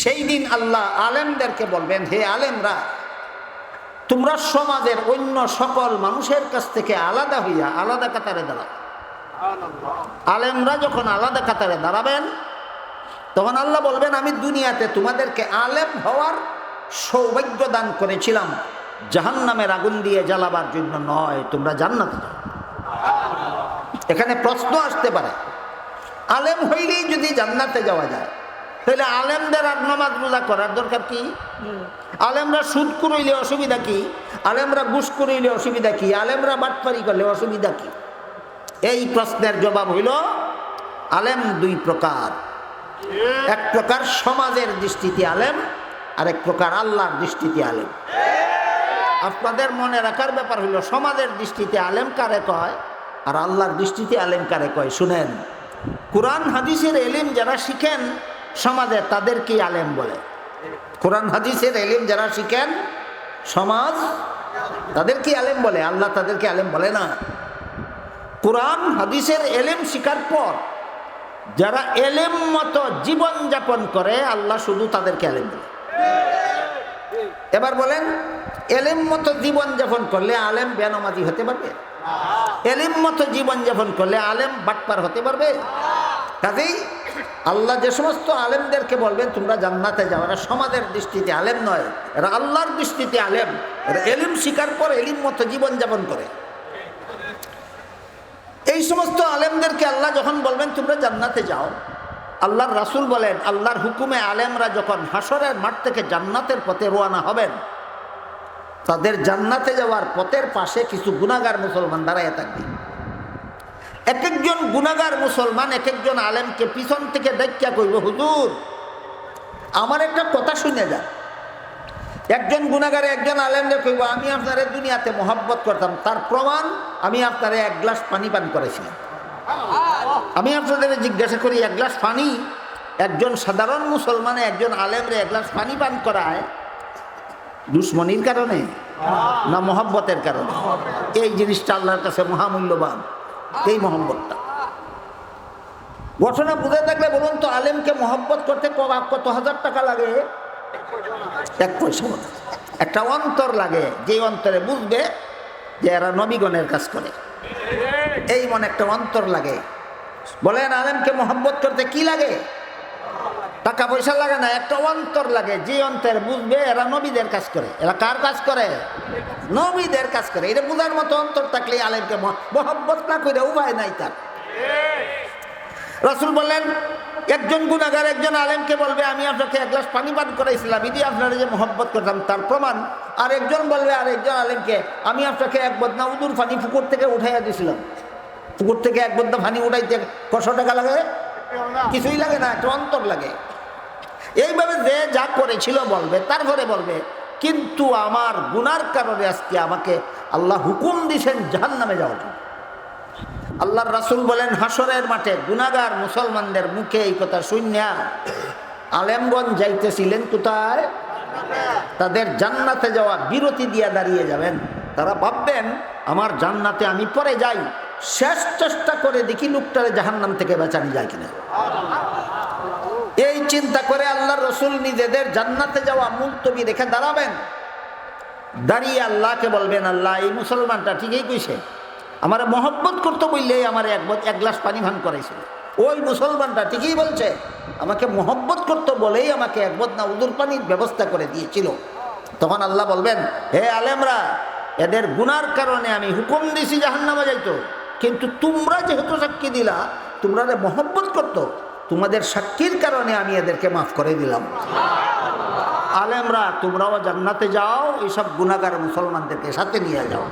সেই দিন আল্লাহ আলেমদেরকে বলবেন, হে আলেমরা, তোমরা সমাজের অন্য সকল মানুষের কাছ থেকে আলাদা হইয়া আলাদা কাতারে দাঁড়াও। আলেমরা যখন আলাদা কাতারে দাঁড়াবেন, তখন আল্লাহ বলবেন, আমি দুনিয়াতে তোমাদেরকে আলেম হওয়ার সৌভাগ্য দান করেছিলাম। জাহান্নামের আগুন দিয়ে জ্বালাবার জন্য নয়, তোমরা জান্নাত এখানে প্রশ্ন আসতে পারে, আলেম হইলেই যদি জান্নাতে যাওয়া যায় তাহলে আলেমদের আর নামাজ রোজা করার দরকার কি? আলেমরা সুদ করইলে অসুবিধা কি? আলেমরা ঘুষ করইলে অসুবিধা কি? আলেমরা বাটপারি করলে অসুবিধা কি? এই প্রশ্নের জবাব হইল আলেম দুই প্রকার। এক প্রকার সমাজের দৃষ্টিতে আলেম আরেক প্রকার আল্লাহর দৃষ্টিতে আলেম। আপনাদের মনে রাখার ব্যাপার হইল সমাজের দৃষ্টিতে আলেম কারে কয় আর আল্লাহর দৃষ্টিতে আলেম কারে কয়? শুনেন কোরআন হাদিসের এলিম যারা শিখেন সমাজে তাদেরকে আলেম বলে। কোরআন, হাদিসের এলিম যারা শিখেন, সমাজ তাদেরকে আলেম বলে, আল্লাহ তাদেরকে আলেম বলে না। কোরআন, হাদিসের এলেম শিকার পর যারা এলেম মতো জীবন যাপন করে, আল্লাহ শুধু তাদেরকে আলেম বলে। এবার বলেন, এলেম মতো জীবন যাপন করলে আলেম বেনমাজি হতে পারবে? এলিম মতো জীবন যাপন করলে আলেম বাটপার হতে পারবে? কাজেই আল্লাহ যে সমস্ত আলেমদেরকে বলবেন, তোমরা জান্নাতে যাও। এরা সমাজের দৃষ্টিতে আলেম নয়, এরা আল্লাহর দৃষ্টিতে আলেম। এরা এলিম শিকার পর এলিম মতো জীবনযাপন করে। এই সমস্ত আলেমদেরকে আল্লাহ যখন বলবেন, তোমরা জান্নাতে যাও, আল্লাহর রাসুল বলেন, আল্লাহর হুকুমে আলেমরা যখন হাসরের মাঠ থেকে জান্নাতের পথে রোয়ানা হবেন, তাদের জান্নাতে যাওয়ার পথের পাশে কিছু গুণাগার মুসলমান দাঁড়াইয়া থাকবে। এক একজন গুণাগার মুসলমান এক একজন আলেমকে পিছন থেকে দেখা কইব, হুজুর, আমার একটা কথা শুনে যান। একজন গুণাগারে একজন আলেমরে কইব, আমি আপনার দুনিয়াতে মহাব্বত করতাম। তার প্রমাণ, আমি আপনারে এক গ্লাস পানি পান করেছিলাম আমি আপনাদের জিজ্ঞাসা করি, এক গ্লাস পানি? একজন সাধারণ মুসলমানে, একজন আলেমরে এক গ্লাস পানি পান করায়, দুশ্মনির কারণে না মোহাব্বতের কারণে? এই জিনিসটা আল্লাহর কাছে মহামূল্যবান। এই মোহাম্মতটা ঘটনা বুঝে থাকলে বলুন তো, আলেমকে মহব্বত করতে কত হাজার টাকা লাগে? এক পয়সা একটা অন্তর লাগে, যে অন্তরে বুঝবে যে এরা নবীগণের কাজ করে। এই মনে একটা অন্তর লাগে। বলেন, আলেমকে মহব্বত করতে কি লাগে? টাকা পয়সা লাগে না, একটা অন্তর লাগে, যে অন্তর বুঝবে এরা নবীদের কাজ করে। এরা কার কাজ করে? নবীদের কাজ করে। এটা বুঝার মতো অন্তর থাকলে আলেমকে মহব্বত না করে উপায় নাই তার। রসুল বললেন, একজন গুণাগার একজন আলেমকে বলবে, আমি আপনাকে এক গ্লাস পানি পান করাইছিলাম এটি আপনারা যে মহব্বত করতাম, তার প্রমাণ আর একজন বলবে আর একজন আলেমকে, আমি আপনাকে এক বদনা উদুর পানি পুকুর থেকে উঠাইয়া দিয়েছিলাম পুকুর থেকে এক বদনা পানি উঠাইতে কশো টাকা লাগে? কিছুই লাগে না, একটা অন্তর লাগে। এইভাবে যে যা করেছিল বলবে তারপরে বলবে কিন্তু আমার গুনার কারণে আজকে আমাকে আল্লাহ হুকুম দিছেন জাহান নামে যাওয়ার জন্য। আল্লাহর রাসুল বলেন হাসরের মাঠে গুনাগার মুসলমানদের মুখে এই কথা শুনিয়া আলেমগঞ্জ যাইতেছিলেন কোথায়? তাদের জান্নাতে যাওয়া বিরতি দিয়া দাঁড়িয়ে যাবেন। তারা ভাববেন, আমার জান্নাতে আমি পরে যাই, শেষ চেষ্টা করে দেখি লোকটারে জাহান্নাম থেকে বাঁচানি যায় কিনা। চিন্তা করে আল্লাহ রসুল নিজেদের জান্নাতে যাওয়া মুলতবি রেখে দাঁড়াবেন। দাঁড়িয়ে আল্লাহকে বলবেন, আল্লাহ, এই মুসলমানটা ঠিকই কইছে। আমার মহব্বত করতে বললেই আমার এক এক গ্লাস পানি ভান করাইছিল ওই মুসলমানটা ঠিকই বলছে। আমাকে মহব্বত করতে বলেই আমাকে এক বদনা উদুর পানির ব্যবস্থা করে দিয়েছিল। তখন আল্লাহ বলবেন, হে আলেমরা, এদের গুনার কারণে আমি হুকুম দিছি জাহান্নামা যাইতো। কিন্তু তোমরা যেহেতু সাক্ষী দিলা তোমরা মহব্বত করতো। তোমাদের সাক্ষীর কারণে আমি এদেরকে মাফ করে দিলাম। আলেমরা তোমরাও জান্নাতে যাও এইসব গুণাগার মুসলমানদেরকে সাথে নিয়ে যাও।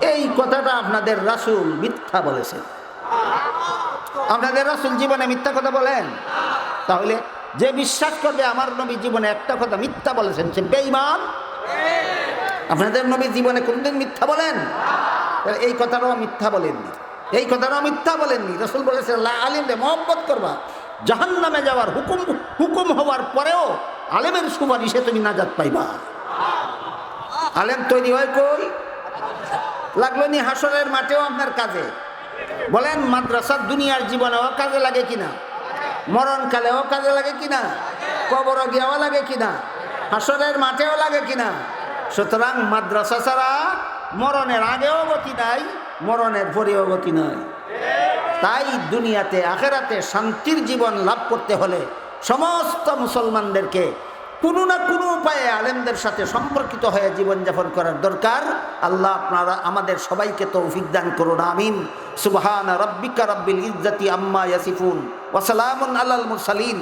এই কথাটা আপনাদের রাসুল মিথ্যা বলেছেন। আপনাদের রাসুল জীবনে মিথ্যা কথা বলেন? তাহলে যে বিশ্বাস করবে আমার নবী জীবনে একটা কথা মিথ্যা বলেছেন, সে বেঈমান? আপনাদের নবী জীবনে কোনদিন মিথ্যা বলেন? এই কথাটাও মিথ্যা বলেননি। এই কথাটাও মিথ্যা বলেননি। রসুল বলেছেন, লা আলিম রে, মহব্বত করবা। জাহান নামে যাওয়ার হুকুম হুকুম হওয়ার পরেও আলেমের সুপারিশে তুমি নাজাত পাইবা। আলেম তৈরি হয় কই? লাগল নি হাসরের মাঠেও আপনার কাজে। বলেন, মাদ্রাসার দুনিয়ার জীবনেও কাজে লাগে কিনা? মরণকালেও কাজে লাগে কিনা? কবর গিয়াও লাগে কিনা? হাসরের মাঠেও লাগে কিনা? সুতরাং মাদ্রাসা ছাড়া মরণের আগেও গতি নাই মরণের পরেও গতি নাই তাই দুনিয়াতে, আখেরাতে শান্তির জীবন লাভ করতে হলে সমস্ত মুসলমানদেরকে কোনো না কোনো উপায়ে আলেমদের সাথে সম্পর্কিত হয়ে জীবনযাপন করার দরকার। আল্লাহ আপনারা আমাদের সবাইকে তৌফিক দান করুন, আমিন। সুবহান রব্বিকা রব্বিল ইজ্জতি আম্মা ইয়াসিফুন। ওয়াসালামুন আলাল মুরসালিন।